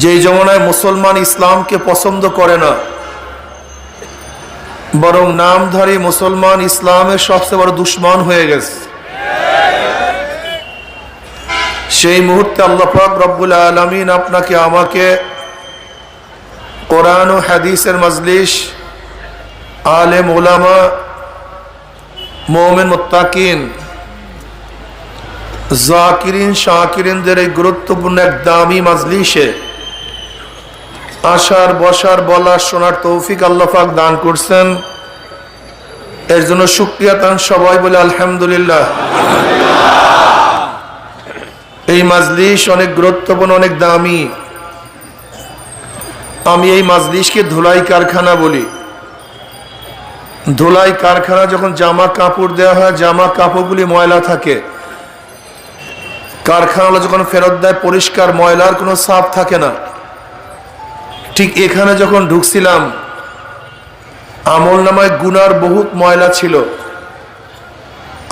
যেই জমানায় মুসলমান ইসলামকে পছন্দ করে না, বরং নামধারী মুসলমান ইসলামের সবচেয়ে বড় দুশ্মন হয়ে গেছে। সেই মুহূর্তে আল্লাহ পাক রব্বুল আলমিন আপনাকে, আমাকে কোরআন ও হাদিসের মজলিস, আলেম ওলামা মোমেন, মোত্তাকিন, জাকিরিন, শাকিরিনদের এই গুরুত্বপূর্ণ এক দামি মাজলিসে আসার, বসার, বলার, শোনার তৌফিক আল্লাহাক দান করছেন। এর জন্য সুক্রিয়া তান সবাই বলে আলহামদুলিল্লাহ। এই মাজলিস অনেক গুরুত্বপূর্ণ, অনেক দামি। আমি এই মাজলিসকে ধুলাই কারখানা বলি। ধুলাই কারখানা যখন জামা কাপড় দেওয়া হয়, জামা কাপড়গুলি ময়লা থাকে। কারখানা যখন ফেরত দেয়, পরিষ্কার ময়লার কোনো সাপ থাকে না। ঠিক এখানে যখন ঢুকছিলাম, আমল নামায় গুনার বহুত ময়লা ছিল।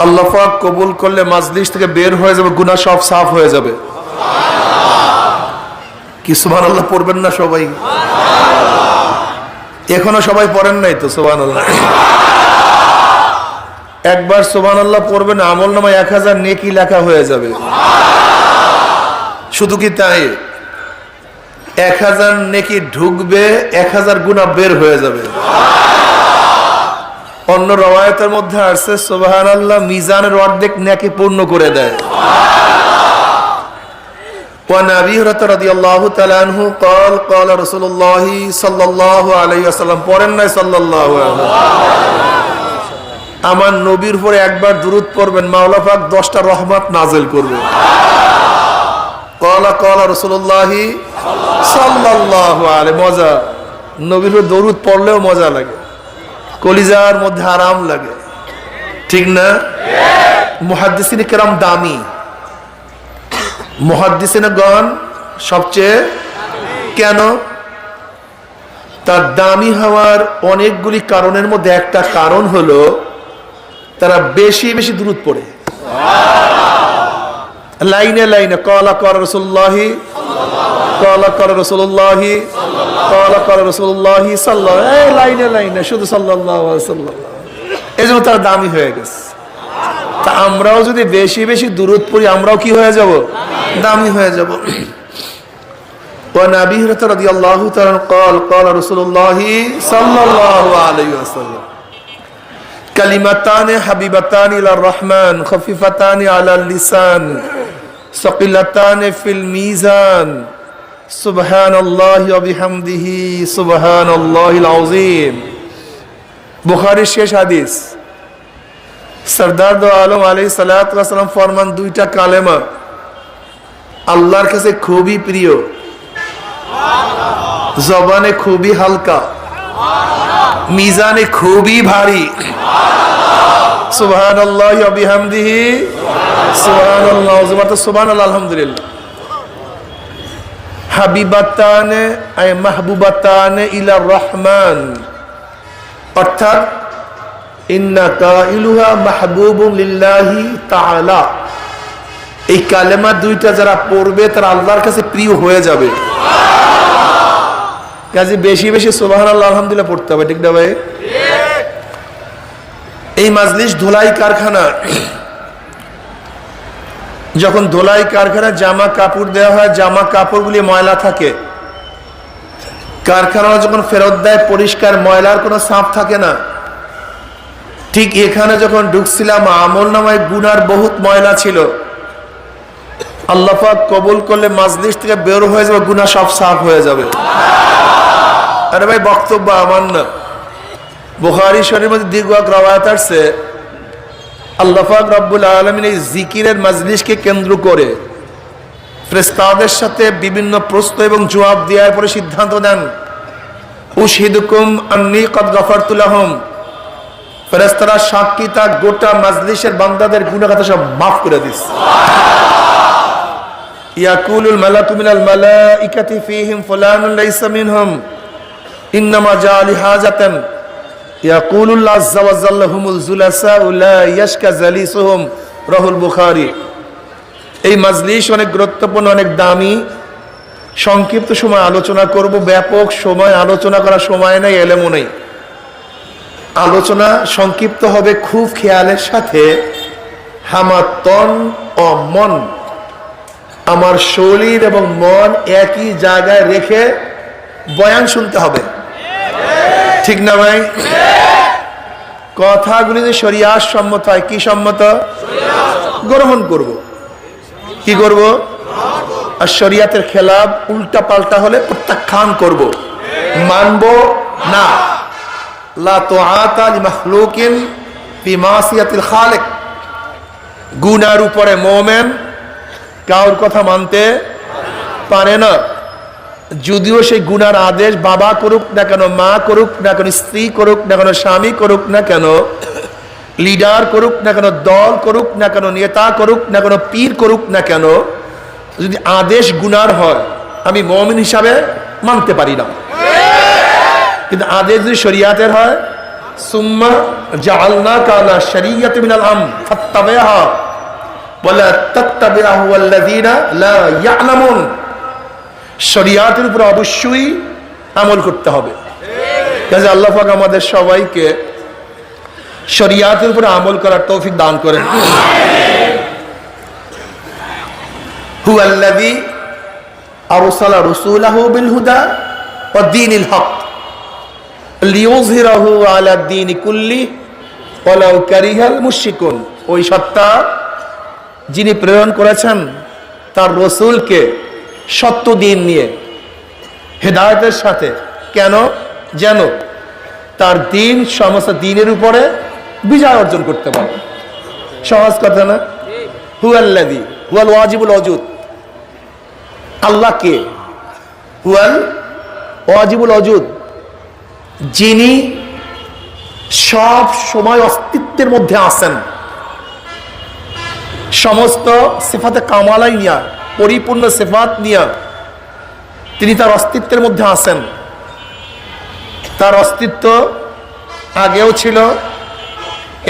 আল্লাফাক কবুল করলে মাজলিস থেকে বের হয়ে যাবে গুনা সব সাফ হয়ে যাবে। কি সুবান আল্লাহ পড়বেন না সবাই? এখনও সবাই পড়েন নাই তো সুবান আল্লাহ একবার সুবান আল্লাহ পড়বেন, আমল নামায় এক হাজার নেকি লেখা হয়ে যাবে। শুধু কি তাই? এক হাজার নেকি ঢুকবে এক হাজার গুণা বের হয়ে যাবে অন্য রবায়তের মধ্যে আসছে সোবাহান আল্লাহ মিজানের অর্ধেক নেকি পূর্ণ করে দেয় وعن ابي هريره رضي الله تعالى عنه قال قال رسول الله صلى الله عليه وسلم পড়েন নাই সাল্লাল্লাহু আলাইহি আমার নবীর উপরে একবার দুরূদ পড়বেন মাওলা পাক 10টা রহমত নাযিল করবে কলা কলা রসুল্লাহ সাল্লাহ আলে মজা। নবীর দরুদ পড়লেও মজা লাগে। কলিজার মধ্যে আরাম লাগে। ঠিক না? মহাদ্দিসিন কেরাম দামি। মহাদ্দিসিন গণ সবচেয়ে কেন? তার দামি হওয়ার অনেকগুলি কারণের মধ্যে একটা কারণ হলো, তারা বেশি বেশি দূরত পড়ে। লাইনে লাইনে কলা কর রসুল্লাহি কলা কর রসুল্লাহি কলা কর রসুল্লাহি সাল্লাহ এই লাইনে লাইনে শুধু সাল্লাহ সাল্লাহ এই জন্য তার দামি হয়ে গেছে তা আমরাও যদি বেশি বেশি দূরত পড়ি আমরাও কি হয়ে যাব দামি হয়ে যাব وعن ابي هريره رضي الله تعالى عنه قال قال رسول الله صلى الله عليه وسلم কালিমাতান হাবিবাতান ইলার রহমান খফিফাতান আলাল লিসান সকিলাতান ফিল মিজান সুবহান আল্লাহ বিহামদিহি সুবহান আল্লাহ আজিম বুখারির শেষ হাদিস। সরদার আলম আলী সালাম ফরমান দুইটা কালেমা। আল্লাহর কাছে খুবই প্রিয়। জবানে খুবই হালকা। মিজানে খুবই ভারী। সুবহান আল্লাহ বিহামদিহি। সুবহান আল্লাহ সুবহান আল্লাহ আলহামদুলিল্লাহ। হাবিবাতানে মাহবুবাতানে ইলা রহমান। অর্থাৎ এই কালেমা দুইটা যারা পড়বে, তারা আল্লাহর কাছে প্রিয় হয়ে যাবে। কাজে বেশি বেশি সুবহান আল্লাহ আলহামদুলিল্লাহ পড়তে হবে, ঠিক না ভাই? এই মাজলিস ধোলাই কারখানা, যখন ধোলাই কারখানা জামা কাপড় দেওয়া হয়, জামা কাপড়গুলি ময়লা থাকে। কারখানা যখন ফেরত দেয়, পরিষ্কার ময়লার কোনো সাপ থাকে না। ঠিক এখানে যখন ঢুকছিলাম, আমল নামায় গুনার বহুত ময়লা ছিল। আল্লাহাক কবুল করলে মাজলিস থেকে বের হয়ে যাবে গুনা সব সাফ হয়ে যাবে। আরে ভাই, বক্তব্য আমার না। বুখারি শরীর মধ্যে দীর্ঘ এক রবায়াত আসছে। আল্লাহাক রব্বুল আলমিন এই জিকিরের মাজলিসকে কেন্দ্র করে ফ্রেস্তাদের সাথে বিভিন্ন প্রশ্ন এবং জবাব দেওয়ার পরে সিদ্ধান্ত দেন উশহিদুকুম আন্নি কদ গফরতুল্লাহম ফেরেস্তারা সাক্ষী তা গোটা মাজলিসের বান্দাদের গুণাগাথা সব মাফ করে দিস। ইয়াকুলুল মালাকু মিনাল মালাইকাতি ফীহিম ফুলানুন লাইসা মিনহুম। ইন্নামা জা লিহাজাতান ইয়াকুলুল্লাহ আজ্জা ওয়া জাল্লা হুমুল জুলাসা লা ইয়াশকা জালিসুহুম। রাহুল বুখারী। এই মাজলিস অনেক গুরুত্বপূর্ণ, অনেক দামি। সংক্ষিপ্ত সময় আলোচনা করব, ব্যাপক সময় আলোচনা করার সময় নেই, এলেমও নেই। আলোচনা সংক্ষিপ্ত হবে খুব খেয়ালের সাথে। হামার তন ও মন আমার শরীর এবং মন একই জায়গায় রেখে বয়ান শুনতে হবে। ঠিক না ভাই? কথাগুলি যে শরিয়ার সম্মত হয়, কি সম্মত? গ্রহণ করব। কি করব? আর শরিয়াতের খেলাফ উল্টা পাল্টা হলে প্রত্যাখ্যান করব। মানব না। গুনার উপরে মোমেন কাউর কথা মানতে পারে না। যদিও সেই গুনার আদেশ, বাবা করুক না কেন, মা করুক না কেন, স্ত্রী করুক না কেন, স্বামী করুক না কেন, লিডার করুক না কেন, দল করুক না কেন, নেতা করুক না কেন, পীর করুক না কেন, যদি আদেশ গুনার হয়, আমি মমিন হিসাবে মানতে পারি না। কিন্তু আদেশ যদি শরিয়াতের হয়, সুম্মা জাআলনা কালা শরিয়াত মিনাল আম ফাত্তাবিহা। শরিয়াতের উপর অবশ্যই আমল করতে হবে। কাজে আল্লাহ আমাদের সবাইকে শরিয়াতের উপর আমল করার তৌফিক দান করেন। হক। ওই সত্তা যিনি প্রেরণ করেছেন, তার রসুলকে সত্য দিন নিয়ে, হেদায়তের সাথে। কেন? যেন তার দিন সমস্ত দিনের উপরে বিজয় অর্জন করতে পারে। সহজ কথা না? হুয়াল্লাদি হুয়াল ওয়াজিবুল অজুদ আল্লাহ কে হুয়াল ওয়াজিবুল অজুদ যিনি সব সময় অস্তিত্বের মধ্যে আছেন। সমস্ত সেফাতে কামালাই নিয়া, পরিপূর্ণ সেফাত নিয়া, তিনি তার অস্তিত্বের মধ্যে আসেন তার অস্তিত্ব আগেও ছিল,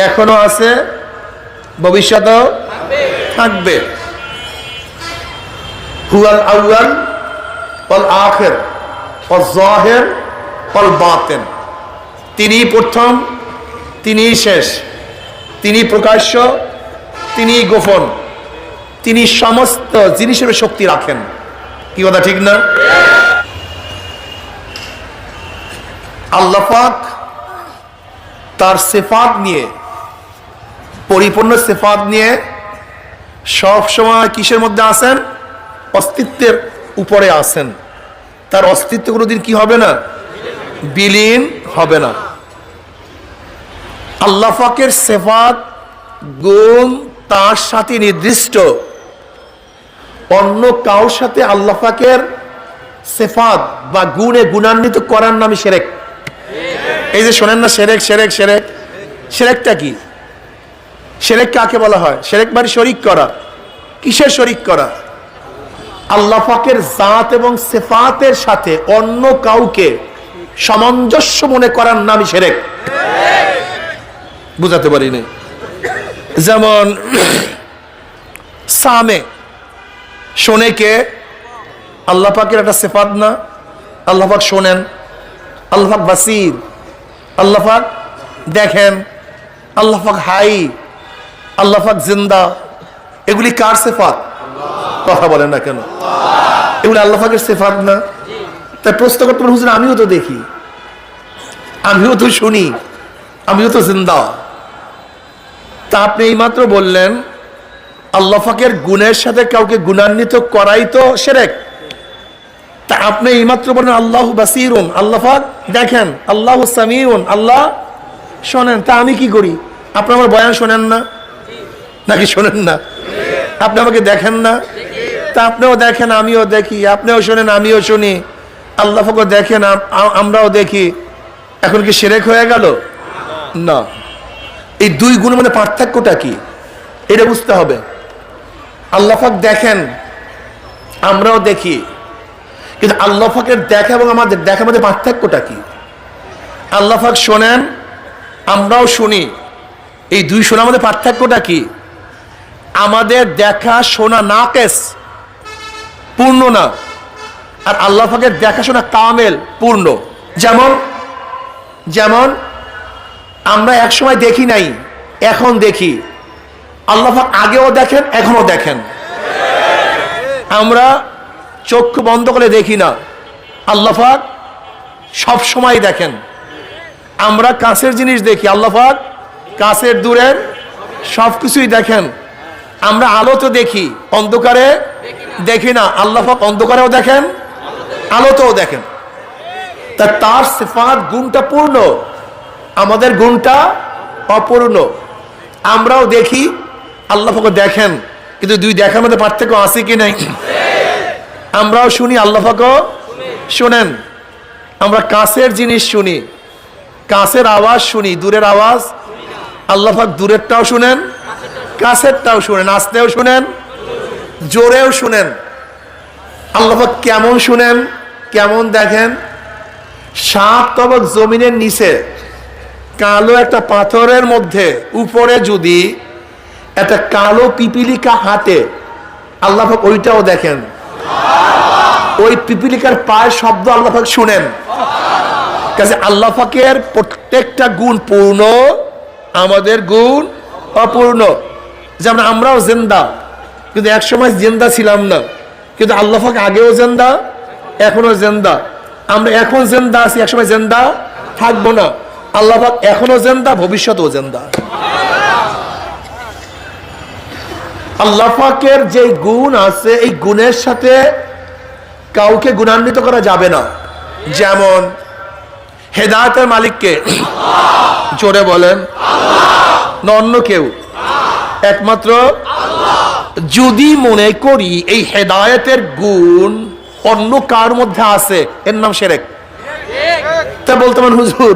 এখনও আছে, ভবিষ্যতেও থাকবে। হুয়াল আউয়াল অল আখের অল জাহের অল বাতেন। তিনি প্রথম তিনি শেষ তিনি প্রকাশ্য তিনি গোপন। তিনি সমস্ত জিনিসের শক্তি রাখেন। কি কথা, ঠিক না? আল্লাপাক তার সেফাত নিয়ে, পরিপূর্ণ সেফাত নিয়ে সব সময় কিসের মধ্যে আছেন? অস্তিত্বের উপরে আছেন। তার অস্তিত্ব কোনোদিন কি হবে না? বিলীন হবে না। আল্লাফাকের সেফাত গুণ তার সাথে নির্দিষ্ট। অন্য কাউর সাথে আল্লাফাকের সেফাত বা গুণে গুণান্বিত করার নামই সেরেক। এই যে শোনেন না, সেরেক সেরেক সেরেক। সেরেকটা কি? সেরেক কাকে বলা হয়? সেরেক মানে শরিক করা। কিসের শরিক করা? আল্লাফাকের জাত এবং সেফাতের সাথে অন্য কাউকে সামঞ্জস্য মনে করার নামই সেরেক। বুঝাতে পারি নাই যেমন সামে, শোনে কে? আল্লাহ পাকের একটা সেফাত না? আল্লাহ পাক শোনেন। আল্লাহ পাক বাসির। আল্লাহ দেখেন। আল্লাহ পাক হাই। আল্লাহ পাক জিন্দা। এগুলি কার সেফাত? কথা বলেন না কেন? এগুলি আল্লাহ পাকের সেফাত না? তাই প্রশ্ন করতে পারেন আমিও তো দেখি। আমিও তো শুনি। আমিও তো জিন্দা। তা আপনি এইমাত্র বললেন, আল্লাহ ফাকের গুণের সাথে কাউকে গুণান্বিত করাই তো সেরেক। তা আপনি এইমাত্র বলেন আল্লাহ বাসিরুন, আল্লাহ ফাক দেখেন, আল্লাহ সামিউন, আল্লাহ শোনেন। তা আমি কি করি? আপনি আমার বয়ান শোনেন না? নাকি শোনেন না? আপনি আমাকে দেখেন না? তা আপনিও দেখেন, আমিও দেখি। আপনিও শোনেন, আমিও শুনি। আল্লাহ ফাকও দেখেন আম- আম- আমরাও দেখি। এখন কি সেরেক হয়ে গেল? না। এই দুই গুণের মধ্যে পার্থক্যটা কি? এটা বুঝতে হবে। আল্লাহাক দেখেন, আমরাও দেখি। কিন্তু আল্লাহাকের দেখা এবং আমাদের দেখার মধ্যে পার্থক্যটা কি? আল্লাহাক শোনেন, আমরাও শুনি। এই দুই শোনার মধ্যে পার্থক্যটা কি? আমাদের দেখা শোনা না কেস পূর্ণ না। আর আল্লাহ পাকের দেখাশোনা কামেল, পূর্ণ। যেমন যেমন আমরা একসময় দেখি নাই, এখন দেখি। আল্লাহ আগেও দেখেন এখনও দেখেন। আমরা চক্ষু বন্ধ করে দেখি না। আল্লাহ পাক সব সময় দেখেন। আমরা কাছের জিনিস দেখি, আল্লাহ পাক কাছের দূরের সব কিছুই দেখেন। আমরা আলোতে দেখি, অন্ধকারে দেখি না। আল্লাহ অন্ধকারেও দেখেন, আলোতেও দেখেন। তা তার সিফাত, গুণটা পূর্ণ। আমাদের গুণটা অপূর্ণ। আমরাও দেখি, আল্লাহ পাক দেখেন, কিন্তু দুই দেখার মধ্যে পার্থক্য আছে কি নাই? আমরাও শুনি, আল্লাহ পাকও শোনেন। আমরা কাছের জিনিস শুনি, কাছের আওয়াজ শুনি, দূরের আওয়াজ। আল্লাহ পাক দূরেরটাও শুনেন, কাছেরটাও শুনেন, আসতেও শুনেন, জোরেও শুনেন। আল্লাহ পাক কেমন শুনেন, কেমন দেখেন? সাত তবক জমিনের নিচে কালো একটা পাথরের মধ্যে, উপরে যদি একটা কালো পিপিলিকা হাতে, আল্লাহ ওইটাও দেখেন। ওই পিপিলিকার পায়ের শব্দ আল্লাহ শুনেন। কাজে আল্লাহ প্রত্যেকটা গুণ পূর্ণ, আমাদের গুণ অপূর্ণ। যেমন আমরাও জেন্দা, কিন্তু একসময় জেন্দা ছিলাম না। কিন্তু আল্লাহ আগেও জেন্দা এখনও জেন্দা। আমরা এখন জেন্দা আছি একসময় জেন্দা থাকব না। আল্লাহ পাক এখনও জেন্দা, ভবিষ্যতেও জেন্দা। আল্লাহ পাকের যে গুণ আছে, এই গুণের সাথে কাউকে গুণান্বিত করা যাবে না। যেমন হেদায়তের মালিককে জোরে বলেন না অন্য কেউ। একমাত্র যদি মনে করি এই হেদায়েতের গুণ অন্য কার মধ্যে আছে, এর নাম সেরেক। তা বলতে পারেন হুজুর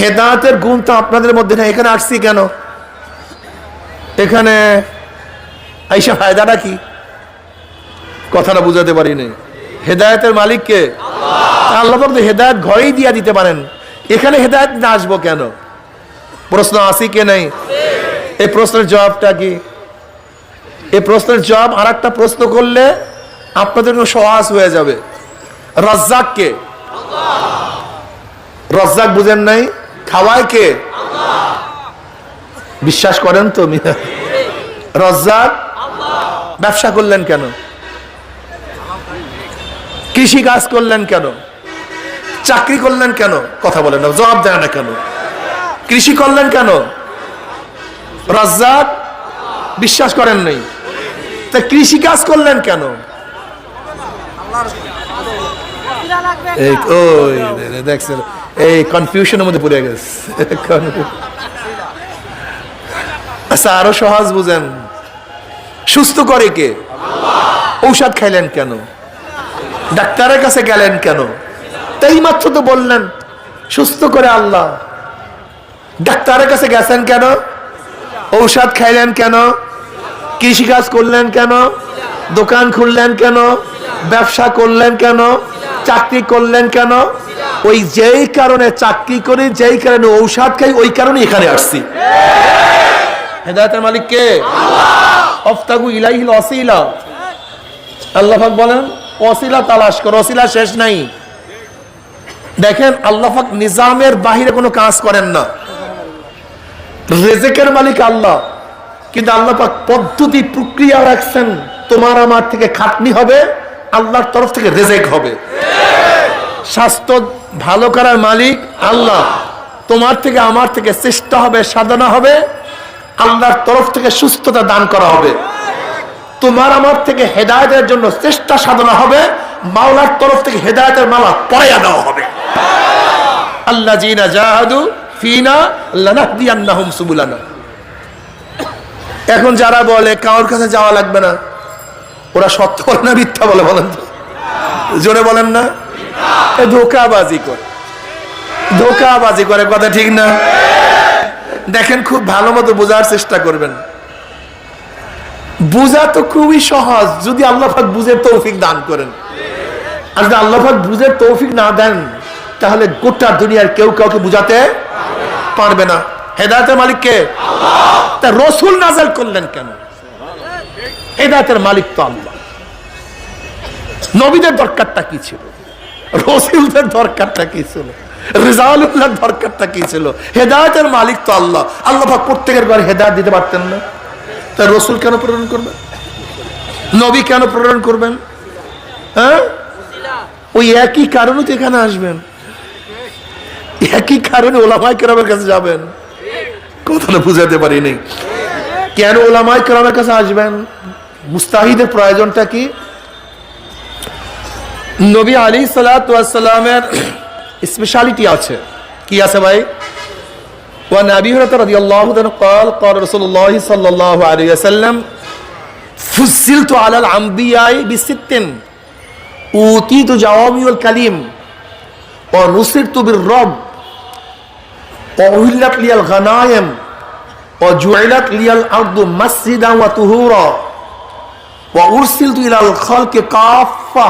হেদায়েতের গুণ তো আপনাদের মধ্যে না এখানে আসছি কেন? এখানে আইসা ফায়দাটা কি? কথাটা বুঝাতে পারিনি হেদায়তের মালিককে আল্লাহ। তো হেদায়ত ঘরেই দিয়া দিতে পারেন। এখানে হেদায়ত না আসব কেন? প্রশ্ন আসি কে নেই? এই প্রশ্নের জবাবটা কি? এই প্রশ্নের জবাব আর একটা প্রশ্ন করলে আপনাদের জন্য সহজ হয়ে যাবে। রজ্জাক কে? রজ্জাক বুঝেন নাই? খাওয়ায় কে বিশ্বাস করেন তো রজ্জাক? ব্যবসা করলেন কেন? কৃষি কাজ করলেন কেন? চাকরি করলেন কেন? কথা বলেন না জবাব দেয় না কেন? কৃষি করলেন কেন? রাজ্জাক? বিশ্বাস করেন নাই? তা কৃষি কাজ করলেন কেন? দেখছেন? এই কনফিউশনের মধ্যে পড়ে গেছে। আচ্ছা আরও সহজ বুঝেন। সুস্থ করে কে? ঔষধ খাইলেন কেন? ডাক্তারের কাছে গেলেন কেন? তাই মাত্র তো বললেন, সুস্থ করে আল্লাহ। ডাক্তারের কাছে গেছেন কেন? ঔষধ খাইলেন কেন? কৃষিকাজ করলেন কেন? দোকান খুললেন কেন? ব্যবসা করলেন কেন? চাকরি করলেন কেন? ওই যেই কারণে চাকরি করে যেই কারণে ঔষধ খাই ওই কারণে এখানে আসছি। হেদায়তের মালিক কে? অফতাগু ইলাইহিল অসিলা আল্লাহ বলেন অসিলা তালাশ করো অসিলা শেষ নাই। দেখেন আল্লাহ পাক নিজামের বাহিরে কোনো কাজ করেন না। রেজেকের মালিক আল্লাহ। কিন্তু আল্লাপাক পদ্ধতি প্রক্রিয়া রাখছেন তোমার আমার থেকে খাটনি হবে আল্লাহর তরফ থেকে রেজেক হবে। স্বাস্থ্য ভালো করার মালিক আল্লাহ। তোমার থেকে আমার থেকে চেষ্টা হবে, সাধনা হবে। আল্লাহর তরফ থেকে সুস্থতা দান করা হবে। তোমার আমার থেকে হেদায়তের জন্য চেষ্টা সাধনা হবে। মাওলার তরফ থেকে হেদায়তের মালা পড়াইয়া দেওয়া হবে। আল্লাহ জিনা জাহাদু ফিনা লানাহদিয়ান্নাহুম এখন যারা বলে, কারোর কাছে যাওয়া লাগবে না, ওরা সত্য বলে না মিথ্যা বলে বলেন জোরে বলেন না? এ ধোকাবাজি করে। ধোকাবাজি করে কথা ঠিক না? দেখেন খুব ভালো মতো বোঝার চেষ্টা করবেন। বুঝা তো খুবই সহজ যদি আল্লাহ পাক বুঝের তৌফিক দান করেন। আর যদি আল্লাহ পাক বুঝের তৌফিক না দেন তাহলে গোটা দুনিয়ার কেউ কাউকে বুঝাতে পারবে না। হেদায়তের মালিক কে? তা রসুল নাজাল করলেন কেন? হেদায়তের মালিক তো আল্লাহ। নবীদের দরকারটা কি ছিল? রসুলদের দরকারটা কি ছিল? রেজাউল্লাহর দরকারটা কি ছিল? হেদায়তের মালিক তো আল্লাহ। আল্লাহ পাক প্রত্যেকের ঘরে হেদায়ত দিতে পারতেন না। তা রসুল কেন প্রেরণ করবেন? নবী কেন প্রেরণ করবেন? হ্যাঁ? ওই একই কারণে তো এখানে আসবেন। একই কারণে ওলামাই কেরামের কাছে যাবেন। কথাটা বুঝাতে পারিনি। কেন ওলামাই কেরামের কাছে আসবেন? মুস্তাহিদের প্রয়োজনটা কি? নবী আলী সালামের স্পেশালিটি আছে কি আছে ভাই وعن ابي هريره رضي الله عنه قال قال رسول الله صلى الله عليه وسلم فصلت على الانبياء بست اوتيت جوامع الكلم ونصرت بالرب وأهلت لي الغنائم وجعلت لي الأرض مسجدا وطهورا وأرسلت إلى الخلق كافة